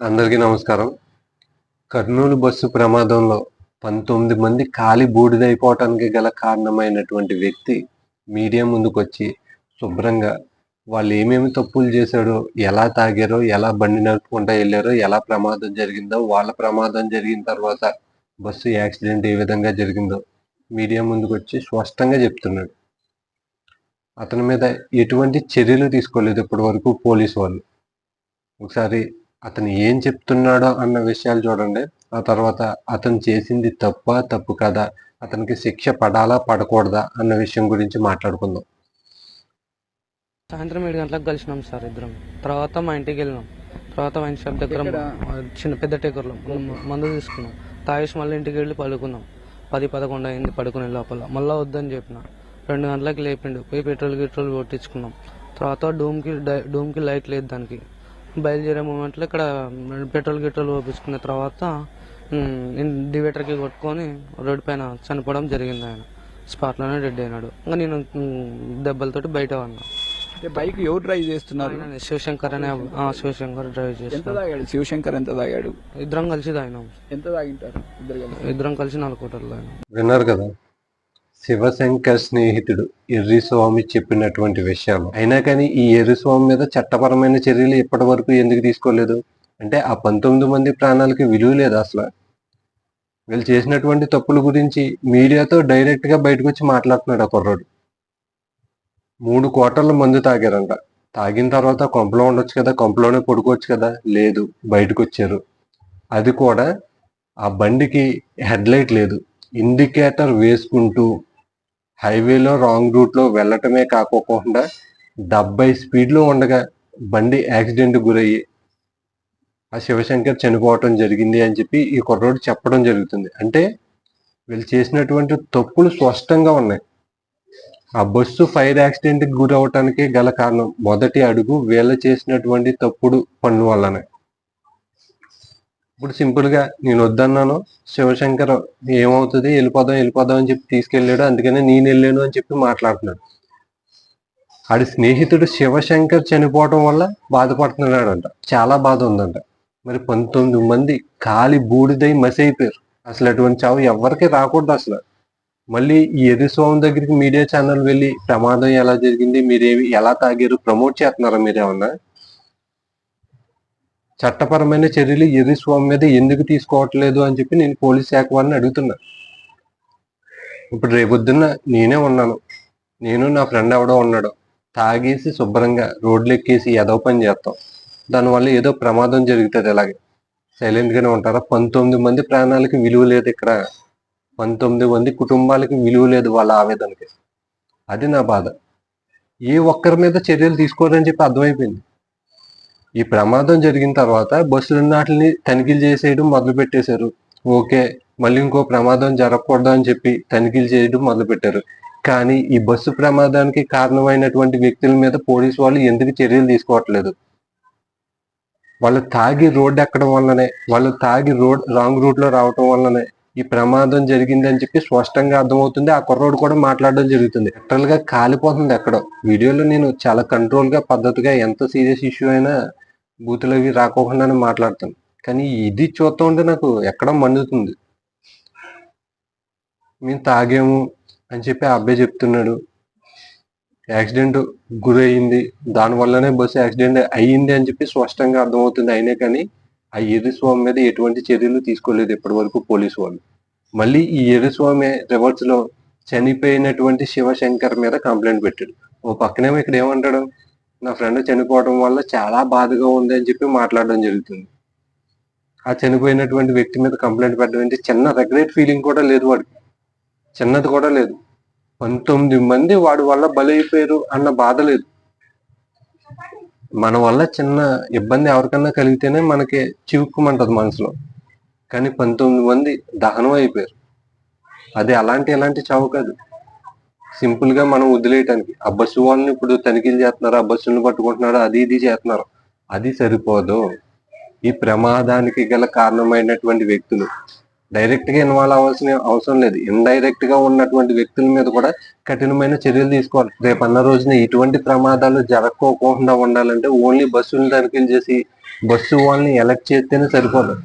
అందరికీ నమస్కారం. కర్నూలు బస్సు ప్రమాదంలో పంతొమ్మిది మంది కాలి బూడిదైపోవటానికి గల కారణమైనటువంటి వ్యక్తి మీడియా ముందుకొచ్చి శుభ్రంగా వాళ్ళు ఏమేమి తప్పులు చేశారో ఎలా తాగారో ఎలా బండి నడుపుకుంటా వెళ్ళారో ఎలా ప్రమాదం జరిగిందో వాళ్ళ ప్రమాదం జరిగిన తర్వాత బస్సు యాక్సిడెంట్ ఏ విధంగా జరిగిందో మీడియా ముందుకొచ్చి స్పష్టంగా చెప్తున్నాడు. అతని మీద ఎటువంటి చర్యలు తీసుకోలేదు ఇప్పటి వరకు పోలీసు వాళ్ళు. ఒకసారి అతను ఏం చెప్తున్నాడో అన్న విషయాలు చూడండి. ఆ తర్వాత అతను చేసింది తప్ప తప్పు కదా అతనికి శిక్ష పడాలా పడకూడదా అన్న విషయం గురించి మాట్లాడుకుందాం. సాయంత్రం ఏడు గంటలకు కలిసినాం సార్ ఇద్దరం. తర్వాత మా ఇంటికి వెళ్ళినాం. తర్వాత వైన్ షాప్ దగ్గర చిన్న పెద్ద టేకర్లో మందు తీసుకున్నాం. తాగేసి మళ్ళీ ఇంటికి వెళ్ళి పడుకున్నాం. పది పదకొండు అయింది పడుకునే లోపల. మళ్ళీ వద్దని చెప్పిన. రెండు గంటలకు లేపిండు. పోయి పెట్రోల్ గిట్రోల్ కొట్టించుకున్నాం. తర్వాత డూమ్కి డై- డూమ్కి లైట్ లేదు దానికి. బయలుదేరే మూమెంట్లో ఇక్కడ పెట్రోల్ గిట్రోల్ పోపించుకున్న తర్వాత డివేటర్కి కొట్టుకొని రోడ్డు పైన చనిపోవడం జరిగింది ఆయన. స్పాట్లోనే డెడ్ అయినాడు. ఇంకా నేను దెబ్బలతోటి బయట ఉన్నా అంటే బైక్ ఎవరు డ్రైవ్ చేస్తున్నారు? శివశంకర్ అనే ఆ, శివశంకర్ డ్రైవ్ ఎంత తాగాడు? శివశంకర్ ఎంత తాగాడు? ఇద్దరం కలిసి తాగినాం. ఎంత తాగింటారు? ఇద్దరు కలిసి? ఇద్దరం కలిసి నాలుగు కోటలు తాగినాం. విన్నారు కదా? శివశంకర్ స్నేహితుడు ఎర్రిస్వామి చెప్పినటువంటి విషయాలు. అయినా కానీ ఈ ఎర్రిస్వామి మీద చట్టపరమైన చర్యలు ఇప్పటి వరకు ఎందుకు తీసుకోలేదు? అంటే ఆ పంతొమ్మిది మంది ప్రాణాలకి విలువ లేదు అసలు. వీళ్ళు చేసినటువంటి తప్పుల గురించి మీడియాతో డైరెక్ట్గా బయటకు వచ్చి మాట్లాడుతున్నాడు ఆ కుర్రాడు. మూడు కోటల మందు తాగారంట. తాగిన తర్వాత కొంపలో ఉండొచ్చు కదా కొంపలోనే పడుకోవచ్చు కదా? లేదు బయటకు వచ్చారు అది కూడా ఆ బండికి హెడ్ లైట్ లేదు. ఇండికేటర్ వేసుకుంటూ హైవేలో రాంగ్ రూట్లో వెళ్ళటమే కాకోకుండా డెబ్బై స్పీడ్లో ఉండగా బండి యాక్సిడెంట్ గురయ్యి ఆ శివశంకర్ చనిపోవటం జరిగింది అని చెప్పి ఈ కుర్రోడు చెప్పడం జరుగుతుంది. అంటే వీళ్ళు చేసినటువంటి తప్పులు స్పష్టంగా ఉన్నాయి. ఆ బస్సు ఫైర్ యాక్సిడెంట్కి గురవటానికే గురవటానికి గల కారణం మొదటి అడుగు వీళ్ళు చేసినటువంటి తప్పుడు పన్ను వల్లనే. ఇప్పుడు సింపుల్గా నేను వద్దన్నాను. శివశంకర్ ఏమవుతుంది? వెళ్ళిపోదాం వెళ్ళిపోదాం అని చెప్పి తీసుకెళ్ళాడు. అందుకనే నేను వెళ్ళాను అని చెప్పి మాట్లాడుతున్నాడు. ఆడి స్నేహితుడు శివశంకర్ చనిపోవటం వల్ల బాధపడుతున్నాడంట. చాలా బాధ ఉందంట. మరి పంతొమ్మిది మంది కాలి బూడిదై మసి అయిపోయారు అసలు అటువంటి చావు ఎవరికి రాకూడదు అసలు. మళ్ళీ ఈ స్వామి దగ్గరికి మీడియా ఛానల్ వెళ్ళి ప్రమాదం ఎలా జరిగింది? మీరేమి ఎలా తాగారు? ప్రమోట్ చేస్తున్నారా మీరేమన్నా చట్టపరమైన చర్యలు ఎర్రిస్వామి మీద ఎందుకు తీసుకోవట్లేదు అని చెప్పి నేను పోలీస్ శాఖ వారిని అడుగుతున్నా. ఇప్పుడు రేపొద్దున్న నేనే ఉన్నాను. నేను నా ఫ్రెండ్ ఎవడో ఉన్నాడు. తాగేసి శుభ్రంగా రోడ్లు ఎక్కేసి ఏదో పని చేస్తాం. దానివల్ల ఏదో ప్రమాదం జరుగుతుంది అలాగే సైలెంట్గానే ఉంటారా? పంతొమ్మిది మంది ప్రాణాలకి విలువ లేదు ఇక్కడ. పంతొమ్మిది మంది కుటుంబాలకి విలువ లేదు వాళ్ళ ఆవేదనకి. అది నా బాధ. ఏ ఒక్కరి మీద చర్యలు తీసుకోరని చెప్పి అర్థమైపోయింది. ఈ ప్రమాదం జరిగిన తర్వాత బస్సులన్నిటిని తనిఖీలు చేసేయడం మొదలు పెట్టేశారు ఓకే మళ్ళీ ఇంకో ప్రమాదం జరగకూడదు అని చెప్పి తనిఖీలు చేయడం మొదలు పెట్టారు కానీ ఈ బస్సు ప్రమాదానికి కారణమైనటువంటి వ్యక్తుల మీద పోలీసు వాళ్ళు ఎందుకు చర్యలు తీసుకోవట్లేదు? వాళ్ళు తాగి రోడ్డు ఎక్కడం వల్లనే వాళ్ళు తాగి రోడ్ రాంగ్ రూట్లో రావటం వల్లనే ఈ ప్రమాదం జరిగింది అని చెప్పి స్పష్టంగా అర్థమవుతుంది. ఆ కుర్రోడు కూడా మాట్లాడడం జరుగుతుంది. లిటరల్గా కాలిపోతుంది ఎక్కడో. వీడియోలో నేను చాలా కంట్రోల్గా పద్ధతిగా ఎంత సీరియస్ ఇష్యూ అయినా బూతులు అవి రాకోకుండానే మాట్లాడతాను. కానీ ఇది చూస్తూ ఉంటే నాకు ఎక్కడ మండుతుంది. మేము తాగాము అని చెప్పి ఆ అబ్బాయి చెప్తున్నాడు. యాక్సిడెంట్ గురయింది దానివల్లనే బస్సు యాక్సిడెంట్ అయ్యింది అని చెప్పి స్పష్టంగా అర్థమవుతుంది అయినా కానీ ఆ ఎర్రస్వామి మీద ఎటువంటి చర్యలు తీసుకోలేదు ఇప్పటివరకు పోలీసు వాళ్ళు. మళ్ళీ ఈ ఎర్రస్వామి రివర్స్లో చనిపోయినటువంటి శివశంకర్ మీద కంప్లైంట్ పెట్టాడు. ఓ పక్కనేమో ఇక్కడ ఏమంటాడు? నా ఫ్రెండ్ చనిపోవడం వల్ల చాలా బాధగా ఉంది అని చెప్పి మాట్లాడడం జరుగుతుంది. ఆ చనిపోయినటువంటి వ్యక్తి మీద కంప్లైంట్ పెట్టడం అంటే చిన్న రెగ్రెట్ ఫీలింగ్ కూడా లేదు వాడికి. చిన్నది కూడా లేదు. పంతొమ్మిది మంది వాడి వల్ల బలైపోయారు అన్న బాధ లేదు. మన వల్ల చిన్న ఇబ్బంది ఎవరికన్నా కలిగితేనే మనకి చివుక్కుమంటది మనసులో. కానీ పంతొమ్మిది మంది దహనం అయిపోయారు. అది అలాంటి ఎలాంటి చావు కాదు. సింపుల్గా మనం వదిలేయటానికి. ఆ బస్సు వాళ్ళని ఇప్పుడు తనిఖీలు చేస్తున్నారు? ఆ బస్సులను పట్టుకుంటున్నారు? అది ఇది చేస్తున్నారు. అది సరిపోదు. ఈ ప్రమాదానికి గల కారణమైనటువంటి వ్యక్తులు. డైరెక్ట్గా ఇన్వాల్వ్ అవ్వాల్సిన అవసరం లేదు. ఇండైరెక్ట్గా ఉన్నటువంటి వ్యక్తుల మీద కూడా కఠినమైన చర్యలు తీసుకోవాలి. రేపు అన్న రోజున ఇటువంటి ప్రమాదాలు జరగకోకుండా ఉండాలంటే ఓన్లీ బస్సులను తనిఖీలు చేసి బస్సు వాళ్ళని ఎలక్ట్ చేస్తేనే సరిపోదు.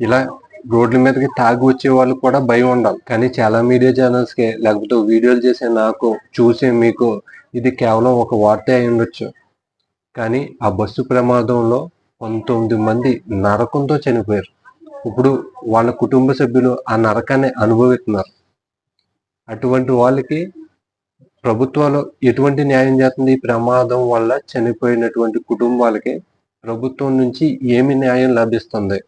ఇలా రోడ్ల మీదకి తాగి వచ్చే వాళ్ళకి కూడా భయం ఉండాలి. కానీ చాలా మీడియా ఛానల్స్కి లేకపోతే వీడియోలు చేసే నాకు చూసే మీకు ఇది కేవలం ఒక వార్త అయి ఉండొచ్చు. కానీ ఆ బస్సు ప్రమాదంలో పంతొమ్మిది మంది నరకంతో చనిపోయారు. ఇప్పుడు వాళ్ళ కుటుంబ సభ్యులు ఆ నరకాన్ని అనుభవిస్తున్నారు. అటువంటి వాళ్ళకి ప్రభుత్వాలు ఎటువంటి న్యాయం చేస్తుంది? ఈ ప్రమాదం వల్ల చనిపోయినటువంటి కుటుంబాలకి ప్రభుత్వం నుంచి ఏమి న్యాయం లభిస్తుంది?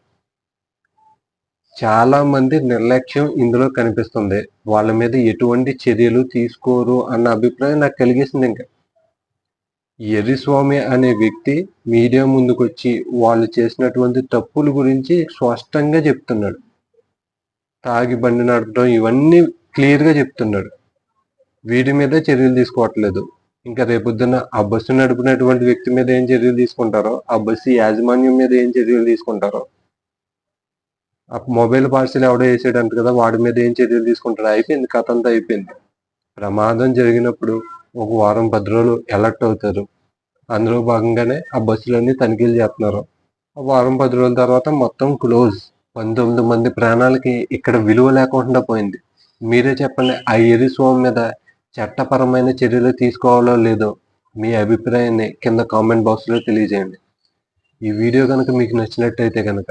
చాలా మంది నిర్లక్ష్యం ఇందులో కనిపిస్తుంది. వాళ్ళ మీద ఎటువంటి చర్యలు తీసుకోరు అన్న అభిప్రాయం నాకు కలిగేసింది ఇంకా. ఎర్రిస్వామి అనే వ్యక్తి మీడియా ముందుకొచ్చి వాళ్ళు చేసినటువంటి తప్పుల గురించి స్పష్టంగా చెప్తున్నాడు. తాగి బండి నడపడం ఇవన్నీ క్లియర్గా చెప్తున్నాడు. వీడి మీద చర్యలు తీసుకోవట్లేదు. ఇంకా రేపొద్దున ఆ బస్సు నడిపినటువంటి వ్యక్తి మీద ఏం చర్యలు తీసుకుంటారో ఆ బస్సు యాజమాన్యం మీద ఏం చర్యలు తీసుకుంటారో మొబైల్ పార్సిల్ ఎవడో వేసాడంట కదా వాడి మీద ఏం చర్యలు తీసుకుంటారో అయిపోయింది కథ అంతా అయిపోయింది. ప్రమాదం జరిగినప్పుడు ఒక వారం పది రోజులు అలర్ట్ అవుతారు. అందులో భాగంగానే ఆ బస్సులన్నీ తనిఖీలు చేస్తున్నారు. ఆ వారం పది రోజుల తర్వాత మొత్తం క్లోజ్ పంతొమ్మిది మంది ప్రాణాలకి ఇక్కడ విలువ లేకుండా పోయింది. మీరే చెప్పండి ఆ ఎరి స్వామి మీద చట్టపరమైన చర్యలు తీసుకోవాలో లేదో మీ అభిప్రాయాన్ని కింద కామెంట్ బాక్స్లో తెలియజేయండి. ఈ వీడియో కనుక మీకు నచ్చినట్టయితే కనుక